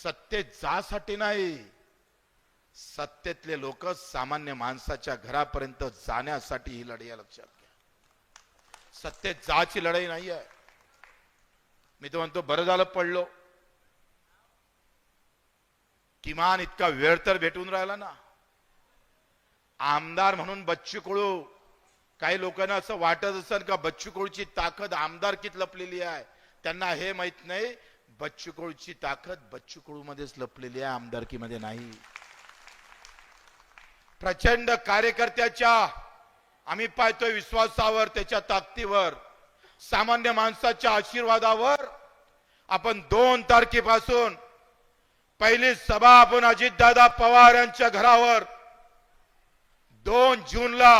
सत्तेत जासाठी नाही. सत्तेतले लोक सामान्य माणसाच्या घरापर्यंत जाण्यासाठी ही लढाई लक्षात घ्या. सत्तेत जाची लढाई नाही आहे. मी तो म्हणतो बरं झालं पडलो. किमान इतका वेळ तर भेटून राहिला ना. आमदार म्हणून बच्चू कोळू काही लोकांना असं वाटत असेल का बच्चू कोळूची ताकद आमदारकीत लपलेली आहे. त्यांना हे माहीत नाही बच्चूकडूची ताकद बच्चू मध्येच लपलेली आहे आमदारकीमध्ये नाही. प्रचंड कार्यकर्त्याच्या आम्ही पाहतोय विश्वासावर त्याच्या ताकदीवर सामान्य माणसाच्या आशीर्वादावर आपण दोन तारखेपासून पहिली सभा आपण अजितदादा पवार यांच्या घरावर दोन जूनला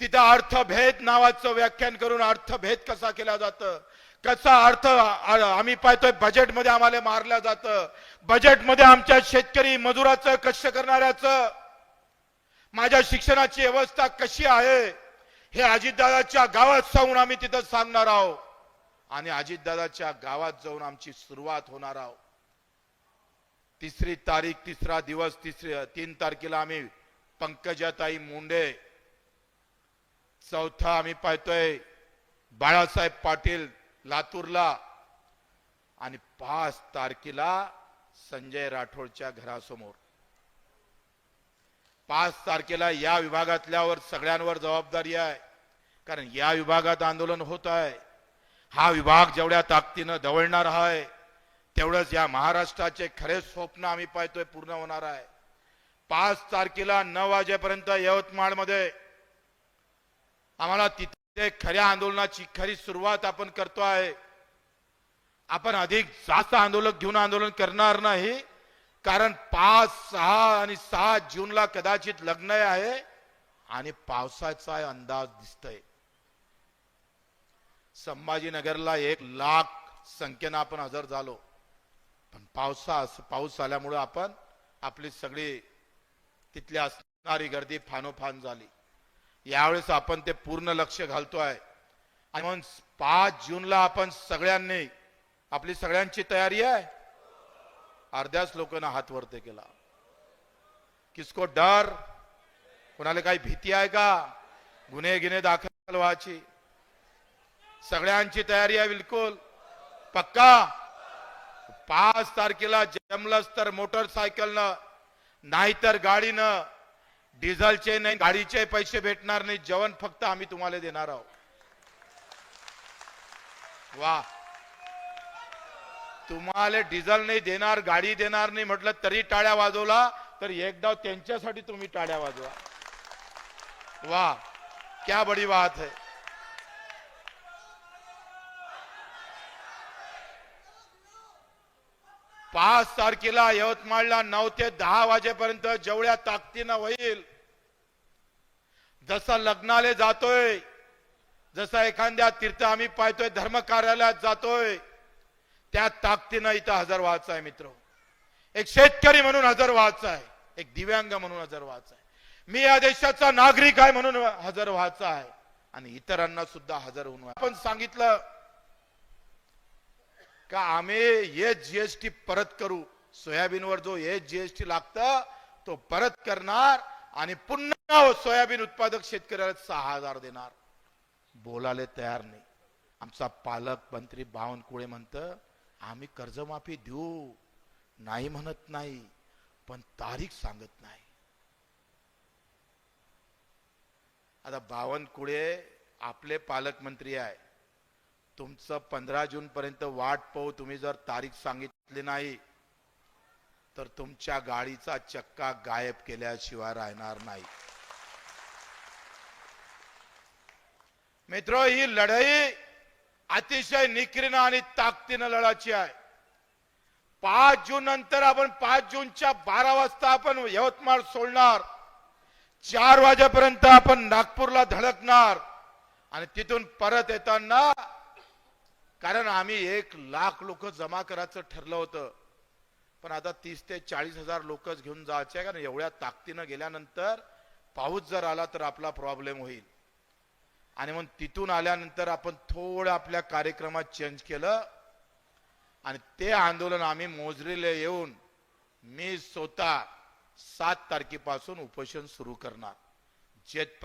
तिथं अर्थभेद नावाचं व्याख्यान करून अर्थभेद कसा केला जातं कसा अर्थ आम्ही पाहतोय बजेटमध्ये आम्हाला मारलं जातं. बजेटमध्ये आमच्या शेतकरी मजुराचं कष्ट करणाऱ्याचं माझ्या शिक्षणाची व्यवस्था कशी आहे हे अजितदादाच्या गावात जाऊन आम्ही तिथं सांगणार आहोत. आणि अजितदादाच्या गावात जाऊन आमची सुरुवात होणार आहोत. तिसरी तारीख तिसरा दिवस तिसरी तीन तारखेला आम्ही पंकजाताई मुंडे चौथा आम्ही पाहतोय बाळासाहेब पाटील लातूरला. आणि पाच तारखेला संजय राठोडच्या घरासमोर. पाच तारखेला या विभागातल्यावर सगळ्यांवर जबाबदारी आहे. कारण या विभागात आंदोलन होत आहे. हा विभाग जेवढ्या ताकदीनं दवळणार आहे तेवढंच या महाराष्ट्राचे खरे स्वप्न आम्ही पाहतोय पूर्ण होणार आहे. पाच तारखेला नऊ वाजेपर्यंत यवतमाळमध्ये आम्हाला तिथे खऱ्या आंदोलनाची खरी सुरुवात आपण करतो आहे. आपण अधिक जास्त आंदोलन घेऊन आंदोलन करणार नाही. कारण पाच सहा आणि सहा जूनला कदाचित लग्न आहे आणि पावसाचा अंदाज दिसतोय. संभाजीनगरला एक लाख संख्येनं आपण हजर झालो. पण पावसा पाऊस आल्यामुळं आपण आपली सगळी तिथली असणारी गर्दी फानोफान झाली. यावेळेस आपण ते पूर्ण लक्ष घालतोय आणि म्हणून पाच जूनला आपण सगळ्यांनी आपली सगळ्यांची तयारी आहे? अर्ध्याच लोकांना हात वरते केला. किसको डर? कोणाला काही भीती आहे का? गुन्हे गिन्हे दाखल व्हायची सगळ्यांची तयारी आहे बिलकुल. पक्का? पाच तारखेला जमलंच तर मोटरसायकलनं नाहीतर गाडीनं डिझेलचे नाही गाडीचे पैसे भेटणार नाही जेवण फक्त आम्ही तुम्हाला देणार आहोत. वा. तुम्हाला डिझेल नाही देणार गाडी देणार नाही म्हटलं तरी टाळ्या वाजवला तर एकदा त्यांच्यासाठी तुम्ही टाळ्या वाजवा. वा. क्या बडी बात है. पाच तारखेला यवतमाळला नऊ ते दहा वाजेपर्यंत जेवढ्या ताकदीनं होईल जसं लग्नाले जातोय जसा एखाद्या तीर्थ आम्ही पाहतोय धर्म कार्यालयात जातोय त्या ताकदीनं इथं हजर व्हायचं आहे मित्र. एक शेतकरी म्हणून हजर व्हायचं आहे एक दिव्यांग म्हणून हजर व्हायचं आहे मी या देशाचा नागरिक आहे म्हणून हजर व्हायचं आहे आणि इतरांना सुद्धा हजर होऊन आपण सांगितलं का आम्ही हे जीएसटी परत करू? सोयाबीनवर जो हे जीएसटी लागतं तो परत करणार आणि पुन्हा सोयाबीन उत्पादक शेतकऱ्याला सहा हजार देणार. बोलायला तयार नाही. आमचा पालक मंत्री बावनकुळे म्हणत आम्ही कर्जमाफी देऊ. नाही म्हणत नाही पण तारीख सांगत नाही. आता बावनकुळे आपले पालकमंत्री आहे. तुमचं पंधरा जून पर्यंत वाट पाहू तुम्ही जर तारीख सांगितली नाही तर तुमच्या गाडीचा चक्का गायब केल्याशिवाय राहणार नाही. मित्र ही लढाई अतिशय निकरीनं आणि ताकदीनं लढायची आहे. पाच जून नंतर आपण पाच जूनच्या बारा वाजता आपण यवतमाळ सोडणार. चार वाजेपर्यंत आपण नागपूरला धडकणार. आणि तिथून परत येताना कारण आम्ही एक लाख लोक जमा करायचं ठरलं होतं. पण आता तीस ते चाळीस हजार लोकच घेऊन जायचे कारण एवढ्या ताकदीनं गेल्यानंतर पाऊस जर आला तर आपला प्रॉब्लेम होईल. आणि मग तिथून आल्यानंतर आपण थोडं आपल्या कार्यक्रमात चेंज केलं. आणि ते आंदोलन आम्ही मोजरीला येऊन मी स्वतः सात तारखेपासून उपोषण सुरू करणार. जे